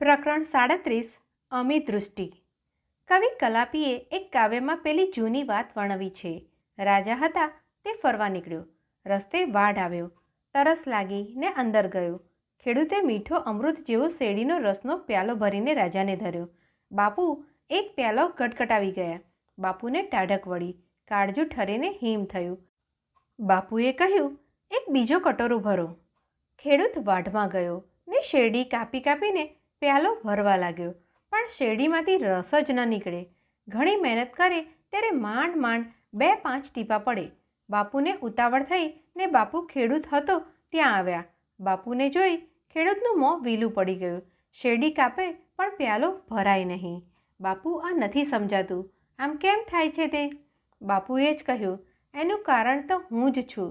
પ્રકરણ સાડત્રીસ અમી દૃષ્ટિ કવિ કલાપીએ એક કાવ્યમાં પેલી જૂની વાત વર્ણવી છે. રાજા હતા, તે ફરવા નીકળ્યો. રસ્તે વાઢ આવ્યો. તરસ લાગી ને અંદર ગયો. ખેડૂતે મીઠો અમૃત જેવો શેરડીનો રસનો પ્યાલો ભરીને રાજાને ધર્યો. બાપુ, એક પ્યાલો ગટગટાવી ગયા. બાપુને ટાઢક વળી. કાળજું ઠરીને હિમ થયું. બાપુએ કહ્યું, એક બીજો કટોરો ભરો. ખેડૂત વાઢમાં ગયો ને શેરડી કાપી કાપીને પ્યાલો ભરવા લાગ્યો. પણ શેરડીમાંથી રસ જ ન નીકળે. ઘણી મહેનત કરે ત્યારે માંડ માંડ બે પાંચ ટીપા પડે. બાપુને ઉતાવળ થઈ ને બાપુ ખેડૂત હતો ત્યાં આવ્યા. બાપુને જોઈ ખેડૂતનું મોં વીલું પડી ગયું. શેરડી કાપે પણ પ્યાલો ભરાય નહીં. બાપુ આ નથી સમજાતું. આમ કેમ થાય છે તે? બાપુએ જ કહ્યું, એનું કારણ તો હું જ છું.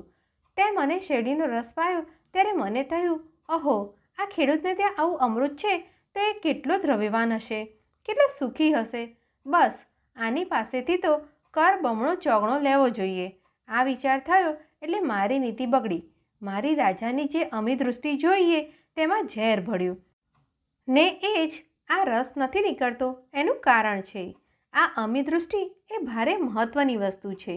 તે મને શેરડીનો રસ પાયો ત્યારે મને થયું અહો આ ખેડૂતને ત્યાં આવું અમૃત છે તો એ કેટલો દ્રવ્યવાન હશે? કેટલો સુખી હશે? બસ, આની પાસેથી તો કર બમણો ચોગણો લેવો જોઈએ. આ વિચાર થયો એટલે મારી નીતિ બગડી. મારી રાજાની જે અમી દૃષ્ટિ જોઈએ તેમાં ઝેર ભળ્યું ને એ જ આ રસ નથી નીકળતો, એનું કારણ છે. આ અમી દૃષ્ટિ એ ભારે મહત્ત્વની વસ્તુ છે.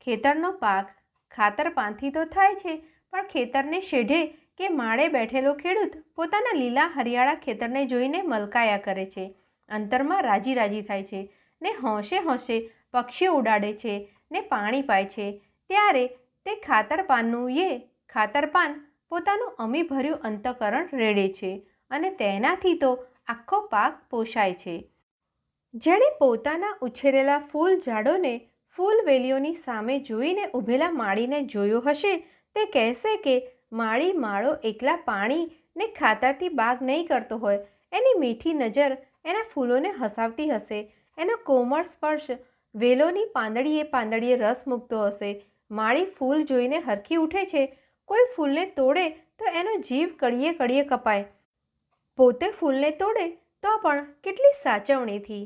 ખેતરનો પાક ખાતર પાનથી તો થાય છે, પણ ખેતરને શેઢે કે માળે બેઠેલો ખેડૂત પોતાના લીલા હરિયાળા ખેતરને જોઈને મલકાયા કરે છે. અંતરમાં રાજી રાજી થાય છે ને હોંશે હોંશે પક્ષીઓ ઉડાડે છે ને પાણી પાય છે. ત્યારે તે ખાતરપાનનું યે એ ખાતર પોતાનું અમીભર્યું અંતકરણ રેડે છે અને તેનાથી તો આખો પાક પોષાય છે. જેણે પોતાના ઉછેરેલા ફૂલ ઝાડોને ફૂલ વેલીઓની સામે જોઈને ઊભેલા માળીને જોયો હશે તે કહેશે કે માળી માળો એકલા પાણી ને ખાતરથી બાગ નહીં કરતો હોય. એની મીઠી નજર એના ફૂલોને હસાવતી હશે. એનો કોમળ સ્પર્શ વેલોની પાંદડીએ પાંદડીએ રસ મૂકતો હશે. માળી ફૂલ જોઈને હરખી ઉઠે છે. કોઈ ફૂલને તોડે તો એનો જીવ કડીએ કડીએ કપાય. પોતે ફૂલને તોડે તો પણ કેટલી સાચવણીથી.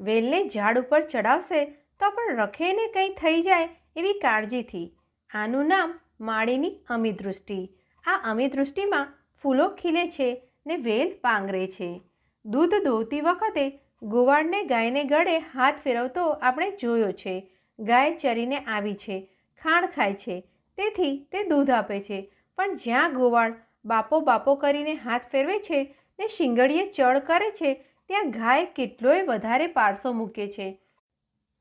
વેલને ઝાડ ઉપર ચડાવશે તો પણ રખેને કંઈ થઈ જાય એવી કાળજીથી. આનું નામ માળીની અમીદૃષ્ટિ આ અમિદૃષ્ટિમાં ફૂલો ખીલે છે ને વેલ પાંગરે છે. દૂધ દોહતી વખતે ગોવાળને ગાયને ગળે હાથ ફેરવતો આપણે જોયો છે. ગાય ચરીને આવી છે, ખાણ ખાય છે, તેથી તે દૂધ આપે છે. પણ જ્યાં ગોવાળ બાપો બાપો કરીને હાથ ફેરવે છે ને શિંગડીએ ચડ કરે છે, ત્યાં ગાય કેટલોય વધારે પારસો મૂકે છે.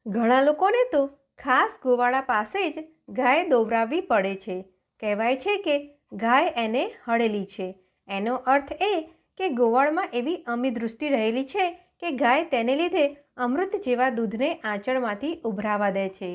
ઘણા લોકોને તો ખાસ ગોવાળા પાસે જ ગાય દોવરાવવી પડે છે. કહેવાય છે કે ગાય એને હળેલી છે. એનો અર્થ એ કે ગોવાળમાં એવી અમી દૃષ્ટિ રહેલી છે કે ગાય તેને લીધે અમૃત જેવા દૂધને આંચળમાંથી ઉભરાવા દે છે.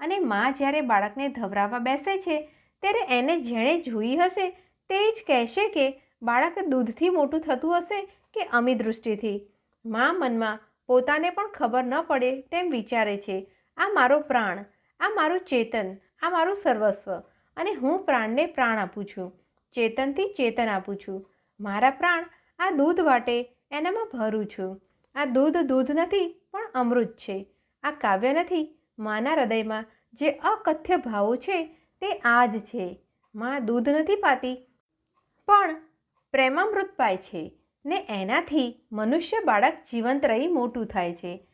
અને મા જ્યારે બાળકને ધવરાવવા બેસે છે, ત્યારે એને જેણે જોઈ હશે તે જ કહેશે કે બાળક દૂધથી મોટું થતું હશે કે અમી દૃષ્ટિથી મા મનમાં પોતાને પણ ખબર ન પડે તેમ વિચારે છે, આ મારો પ્રાણ, આ મારું ચેતન આ મારું સર્વસ્વ અને હું પ્રાણને પ્રાણ આપું છું. ચેતનથી ચેતન આપું છું. મારા પ્રાણ આ દૂધ વાટે એનામાં ભરું છું. આ દૂધ દૂધ નથી, પણ અમૃત છે. આ કાવ્ય નથી, માના હૃદયમાં જે અકથ્ય ભાવો છે, તે આ જ છે. માં દૂધ નથી પાતી, પણ પ્રેમામૃત પાય છે ને એનાથી મનુષ્ય બાળક જીવંત રહી મોટું થાય છે.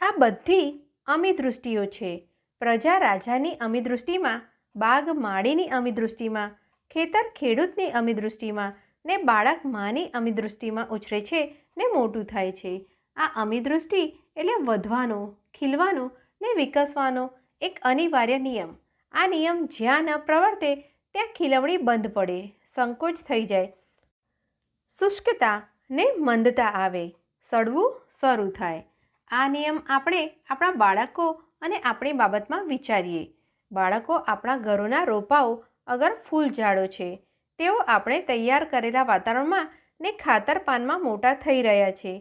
આ બધી અમી દૃષ્ટિઓ છે. પ્રજા રાજાની અમી દૃષ્ટિમાં બાગ માળીની અમી દૃષ્ટિમાં ખેતર ખેડૂતની અમી દૃષ્ટિમાં ને બાળક માની અમી દૃષ્ટિમાં ઉછરે છે ને મોટું થાય છે. આ અમી દૃષ્ટિ એટલે વધવાનો, ખીલવાનો ને વિકસવાનો એક અનિવાર્ય નિયમ. આ નિયમ જ્યાં ન પ્રવર્તે, ત્યાં ખીલવણી બંધ પડે, સંકોચ થઈ જાય. શુષ્કતા ને મંદતા આવે સડવું શરૂ થાય. આ નિયમ આપણે આપણા બાળકો અને આપણી બાબતમાં વિચારીએ. બાળકો આપણા ઘરોના રોપાઓ અગર ફૂલ ઝાડો છે, તેઓ આપણે તૈયાર કરેલા વાતાવરણમાં ને ખાતર પાનમાં મોટા થઈ રહ્યા છે.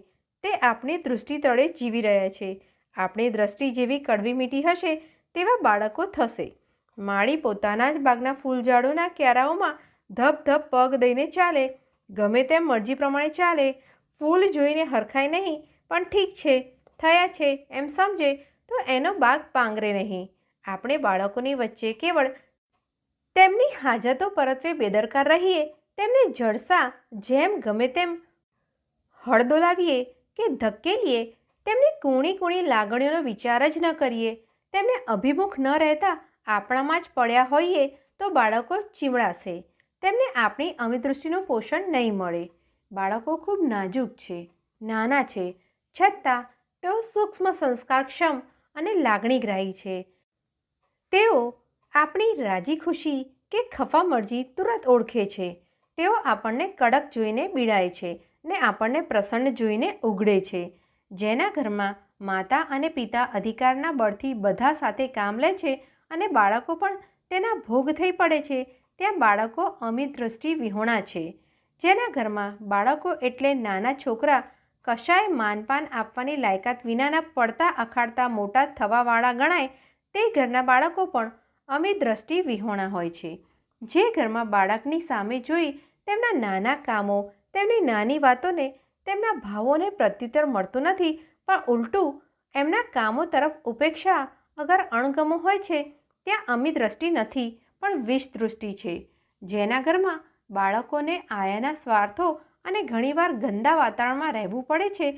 તે આપણી દૃષ્ટિ તળે જીવી રહ્યા છે. આપણી દ્રષ્ટિ જેવી કડવી મીઠી હશે તેવા બાળકો થશે. માળી પોતાના જ બાગના ફૂલઝાડોના ક્યારાઓમાં ધબ ધબ પગ દઈને ચાલે. ગમે તેમ મરજી પ્રમાણે ચાલે. ફૂલ જોઈને હરખાય નહીં, પણ ઠીક છે, થયા છે, એમ સમજે. તો એનો બાગ પાંગરે નહીં. આપણે બાળકોની વચ્ચે કેવળ તેમની હાજતો પરત્વે બેદરકાર રહીએ, તેમને જડસા જેમ ગમે તેમ હળદોલાવીએ કે ધકેલીએ, તેમની કૂણી કૂણી લાગણીઓનો વિચાર જ ન કરીએ. તેમને અભિમુખ ન રહેતા આપણામાં જ પડ્યા હોઈએ તો બાળકો ચીવડાશે તેમને આપણી અમિદૃષ્ટિનું પોષણ નહીં મળે. બાળકો ખૂબ નાજુક છે, નાના છે. છતાં તેઓ સૂક્ષ્મ સંસ્કારક્ષમ અને લાગણીગ્રાહી છે. તેઓ આપણી રાજી ખુશી કે ખફા મરજી તુરંત ઓળખે છે. તેઓ આપણને કડક જોઈને બીડાય છે ને આપણને પ્રસન્ન જોઈને ઉઘડે છે. જેના ઘરમાં માતા અને પિતા અધિકારના બળથી બધા સાથે કામ લે છે અને બાળકો પણ તેના ભોગ થઈ પડે છે, ત્યાં બાળકો અમિત દ્રષ્ટિ વિહોણા છે. જેના ઘરમાં બાળકો એટલે નાના છોકરા કશાય માનપાન આપવાની લાયકાત વિનાના પડતા અખાડતા મોટા થવાવાળા ગણાય તે ઘરના બાળકો પણ અમી દ્રષ્ટિ વિહોણા હોય છે. જે ઘરમાં બાળકની સામે જોઈ તેમના નાના કામો, તેમની નાની વાતોને, તેમના ભાવોને પ્રત્યુત્તર મળતું નથી, પણ ઉલટું એમના કામો તરફ ઉપેક્ષા અગર અણગમો હોય છે, ત્યાં અમી દ્રષ્ટિ નથી, પણ વિષ દૃષ્ટિ છે. જેના ઘરમાં બાળકોને આયાના સ્વાર્થો અને ઘણીવાર ગંદા વાતાવરણમાં રહેવું પડે છે.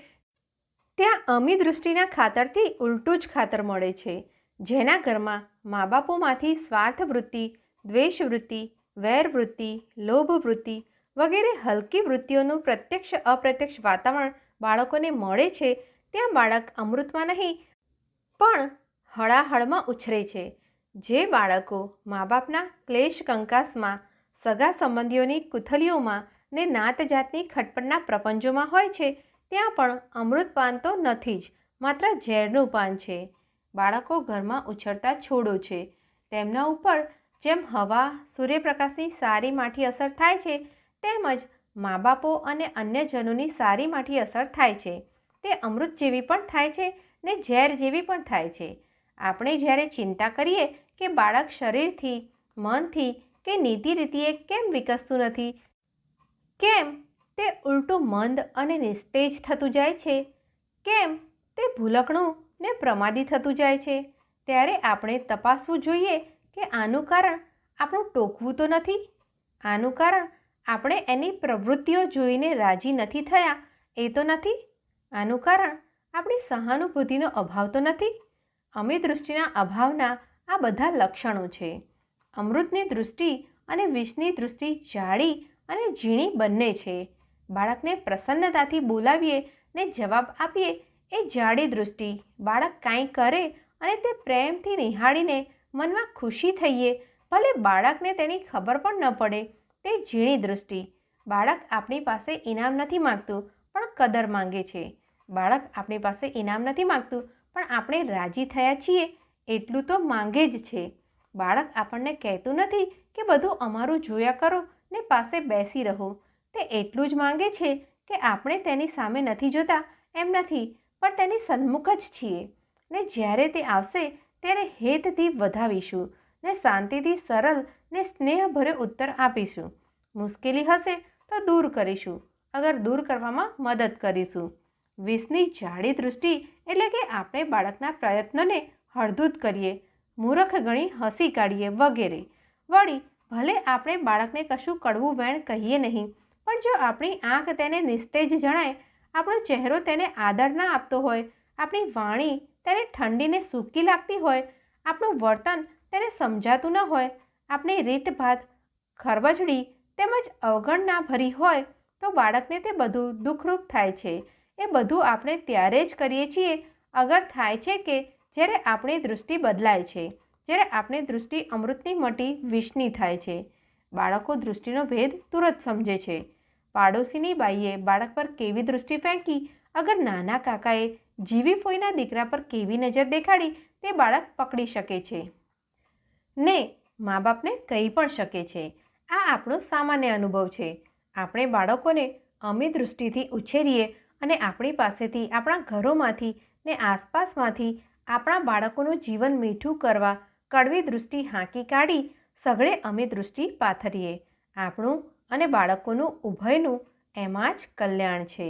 ત્યાં અમી દૃષ્ટિના ખાતરથી ઉલટું જ ખાતર મળે છે. જેના ઘરમાં મા બાપોમાંથી સ્વાર્થ વૃત્તિ દ્વેષ વૃત્તિ વેર વૃત્તિ લોભ વૃત્તિ વગેરે હલકી વૃત્તિઓનું પ્રત્યક્ષ અપ્રત્યક્ષ વાતાવરણ બાળકોને મળે છે, ત્યાં બાળક અમૃતમાં નહીં, પણ હળાહળમાં ઉછરે છે. જે બાળકો મા બાપના ક્લેશ કંકાસમાં સગા સંબંધીઓની કુથલીઓમાં ને નાત જાતની ખટપટના પ્રપંચોમાં હોય છે, ત્યાં પણ અમૃતપાન તો નથી જ, માત્ર ઝેરનું પાન છે. બાળકો ઘરમાં ઉછળતા છોડો છે. તેમના ઉપર જેમ હવા, સૂર્યપ્રકાશની સારી માઠી અસર થાય છે, તેમજ મા બાપો અને અન્યજનોની સારી માઠી અસર થાય છે. તે અમૃત જેવી પણ થાય છે ને ઝેર જેવી પણ થાય છે. આપણે જ્યારે ચિંતા કરીએ કે બાળક શરીરથી, મનથી કે નીતિ રીતિએ કેમ વિકસતું નથી કેમ તે ઉલટું મંદ અને નિસ્તેજ થતું જાય છે? કેમ તે ભૂલકણું ને પ્રમાદી થતું જાય છે? ત્યારે આપણે તપાસવું જોઈએ કે આનું કારણ આપણું ટોકવું તો નથી? આનું કારણ આપણે એની પ્રવૃત્તિઓ જોઈને રાજી નથી થયા એ તો નથી? આનું કારણ આપણી સહાનુભૂતિનો અભાવ તો નથી? અમે દૃષ્ટિના અભાવના આ બધા લક્ષણો છે. અમૃતની દૃષ્ટિ અને વિષની દૃષ્ટિ જાળી અને ઝીણી બંને છે. બાળકને પ્રસન્નતાથી બોલાવીએ ને જવાબ આપીએ એ જાડી દૃષ્ટિ. બાળક કાંઈ કરે અને તે પ્રેમથી નિહાળીને મનમાં ખુશી થઈએ, ભલે બાળકને તેની ખબર પણ ન પડે. તે ઝીણી દૃષ્ટિ. બાળક આપણી પાસે ઇનામ નથી માગતું, પણ કદર માંગે છે. બાળક આપણી પાસે ઇનામ નથી માગતું, પણ આપણે રાજી થયા છીએ, એટલું તો માંગે જ છે. બાળક આપણને કહેતું નથી કે બધું અમારું જોયા કરો ને પાસે બેસી રહો. તે એટલું જ માંગે છે કે આપણે તેની સામે નથી જોતા, એમ નથી, પણ તેની સન્મુખ જ છીએ. ને જ્યારે તે આવશે, ત્યારે હેતથી વધાવીશું ને શાંતિથી, સરળ ને સ્નેહભરે ઉત્તર આપીશું. મુશ્કેલી હશે તો દૂર કરીશું, અગર દૂર કરવામાં મદદ કરીશું. વિષની જાડી દૃષ્ટિ એટલે કે આપણે બાળકના પ્રયત્નોને હળદૂત કરીએ, મૂરખ ગણી હસી કાઢીએ વગેરે. વળી ભલે આપણે બાળકને કશું કડવું વેણ કહીએ નહીં, પણ જો આપણી આંખ તેને નિસ્તેજ જણાય, આપણો ચહેરો તેને આદર ના આપતો હોય, આપણી વાણી તેને ઠંડીને સૂકી લાગતી હોય, આપણું વર્તન તેને સમજાતું ન હોય, આપણી રીતભાત ખરબજડી તેમજ અવગણના ભરી હોય, તો બાળકને તે બધું દુઃખરૂપ થાય છે. એ બધું આપણે ત્યારે જ કરીએ છીએ, અગર થાય છે કે, જ્યારે આપણી દૃષ્ટિ બદલાય છે. જ્યારે આપણી દૃષ્ટિ અમૃતની મટી વિષની થાય છે. બાળકો દૃષ્ટિનો ભેદ તુરત સમજે છે. પાડોશીની બાઈએ બાળક પર કેવી દૃષ્ટિ ફેંકી? અગર નાના કાકાએ જીવી ફોઈના દીકરા પર કેવી નજર દેખાડી? તે બાળક પકડી શકે છે. ને મા બાપને કહી પણ શકે છે. આ આપણો સામાન્ય અનુભવ છે. આપણે બાળકોને અમી દૃષ્ટિથી ઉછેરીએ અને આપણી પાસેથી આપણા ઘરોમાંથી ને આસપાસમાંથી આપણા બાળકોનું જીવન મીઠું કરવા કડવી દૃષ્ટિ હાંકી કાઢી સઘળે અમે દૃષ્ટિ પાથરીએ. આપણું અને બાળકોનું ઉભયનું એમાં જ કલ્યાણ છે.